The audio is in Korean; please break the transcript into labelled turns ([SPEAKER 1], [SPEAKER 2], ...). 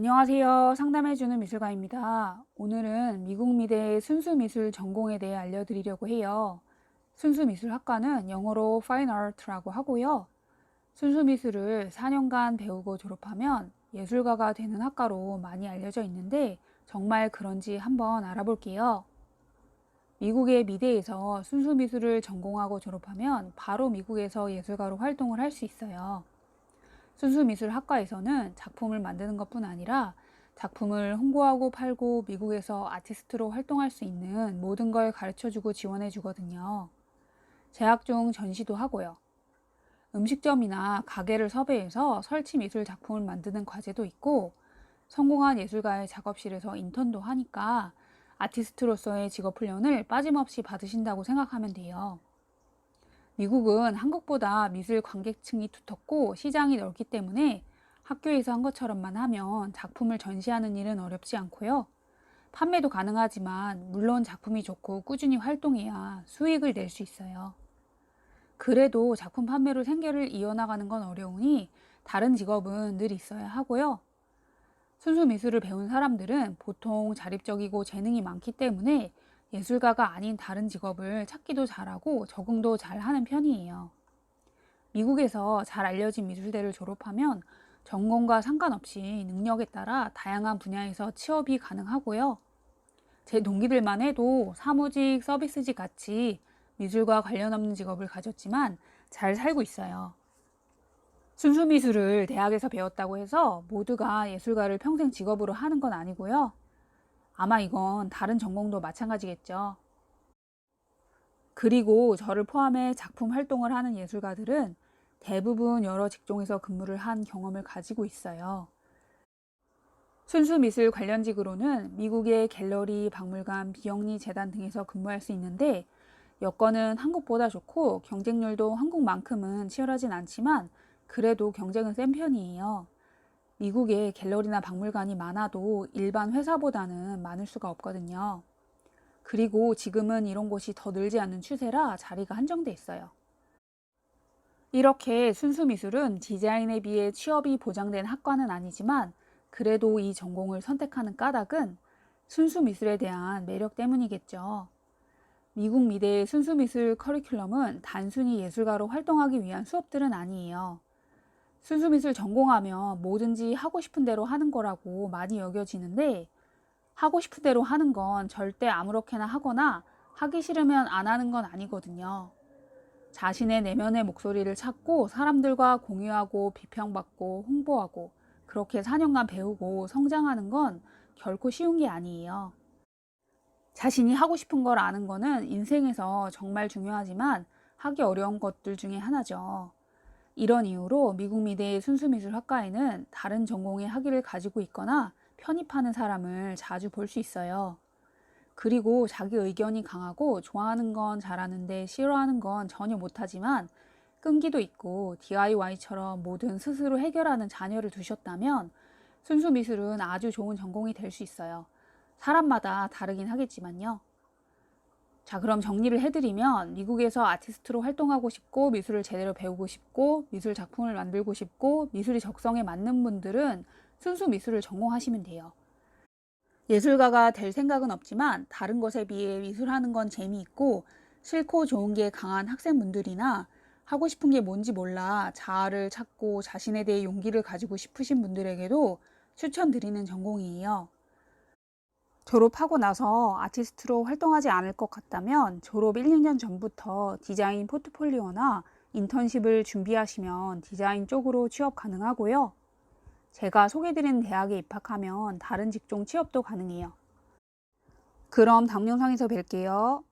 [SPEAKER 1] 안녕하세요. 상담해주는 미술가입니다. 오늘은 미국 미대의 순수 미술 전공에 대해 알려드리려고 해요. 순수 미술학과는 영어로 Fine Art라고 하고요. 순수 미술을 4년간 배우고 졸업하면 예술가가 되는 학과로 많이 알려져 있는데 정말 그런지 한번 알아볼게요. 미국의 미대에서 순수 미술을 전공하고 졸업하면 바로 미국에서 예술가로 활동을 할 수 있어요. 순수미술학과에서는 작품을 만드는 것뿐 아니라 작품을 홍보하고 팔고 미국에서 아티스트로 활동할 수 있는 모든 걸 가르쳐주고 지원해주거든요. 재학 중 전시도 하고요. 음식점이나 가게를 섭외해서 설치 미술 작품을 만드는 과제도 있고 성공한 예술가의 작업실에서 인턴도 하니까 아티스트로서의 직업 훈련을 빠짐없이 받으신다고 생각하면 돼요. 미국은 한국보다 미술 관객층이 두텁고 시장이 넓기 때문에 학교에서 한 것처럼만 하면 작품을 전시하는 일은 어렵지 않고요. 판매도 가능하지만 물론 작품이 좋고 꾸준히 활동해야 수익을 낼 수 있어요. 그래도 작품 판매로 생계를 이어나가는 건 어려우니 다른 직업은 늘 있어야 하고요. 순수 미술을 배운 사람들은 보통 자립적이고 재능이 많기 때문에 예술가가 아닌 다른 직업을 찾기도 잘하고 적응도 잘 하는 편이에요. 미국에서 잘 알려진 미술대를 졸업하면 전공과 상관없이 능력에 따라 다양한 분야에서 취업이 가능하고요. 제 동기들만 해도 사무직, 서비스직 같이 미술과 관련 없는 직업을 가졌지만 잘 살고 있어요. 순수 미술을 대학에서 배웠다고 해서 모두가 예술가를 평생 직업으로 하는 건 아니고요. 아마 이건 다른 전공도 마찬가지겠죠. 그리고 저를 포함해 작품 활동을 하는 예술가들은 대부분 여러 직종에서 근무를 한 경험을 가지고 있어요. 순수 미술 관련직으로는 미국의 갤러리, 박물관, 비영리 재단 등에서 근무할 수 있는데 여건은 한국보다 좋고 경쟁률도 한국만큼은 치열하진 않지만 그래도 경쟁은 센 편이에요. 미국에 갤러리나 박물관이 많아도 일반 회사보다는 많을 수가 없거든요. 그리고 지금은 이런 곳이 더 늘지 않는 추세라 자리가 한정돼 있어요. 이렇게 순수 미술은 디자인에 비해 취업이 보장된 학과는 아니지만 그래도 이 전공을 선택하는 까닭은 순수 미술에 대한 매력 때문이겠죠. 미국 미대의 순수 미술 커리큘럼은 단순히 예술가로 활동하기 위한 수업들은 아니에요. 순수미술 전공하면 뭐든지 하고 싶은 대로 하는 거라고 많이 여겨지는데 하고 싶은 대로 하는 건 절대 아무렇게나 하거나 하기 싫으면 안 하는 건 아니거든요. 자신의 내면의 목소리를 찾고 사람들과 공유하고 비평받고 홍보하고 그렇게 4년간 배우고 성장하는 건 결코 쉬운 게 아니에요. 자신이 하고 싶은 걸 아는 거는 인생에서 정말 중요하지만 하기 어려운 것들 중에 하나죠. 이런 이유로 미국 미대의 순수미술학과에는 다른 전공의 학위를 가지고 있거나 편입하는 사람을 자주 볼 수 있어요. 그리고 자기 의견이 강하고 좋아하는 건 잘하는데 싫어하는 건 전혀 못하지만 끈기도 있고 DIY처럼 뭐든 스스로 해결하는 자녀를 두셨다면 순수 미술은 아주 좋은 전공이 될 수 있어요. 사람마다 다르긴 하겠지만요. 자, 그럼 정리를 해드리면 미국에서 아티스트로 활동하고 싶고 미술을 제대로 배우고 싶고 미술 작품을 만들고 싶고 미술이 적성에 맞는 분들은 순수 미술을 전공하시면 돼요. 예술가가 될 생각은 없지만 다른 것에 비해 미술하는 건 재미있고 싫고 좋은 게 강한 학생분들이나 하고 싶은 게 뭔지 몰라 자아를 찾고 자신에 대해 용기를 가지고 싶으신 분들에게도 추천드리는 전공이에요. 졸업하고 나서 아티스트로 활동하지 않을 것 같다면 졸업 1, 2년 전부터 디자인 포트폴리오나 인턴십을 준비하시면 디자인 쪽으로 취업 가능하고요. 제가 소개드린 대학에 입학하면 다른 직종 취업도 가능해요. 그럼 다음 영상에서 뵐게요.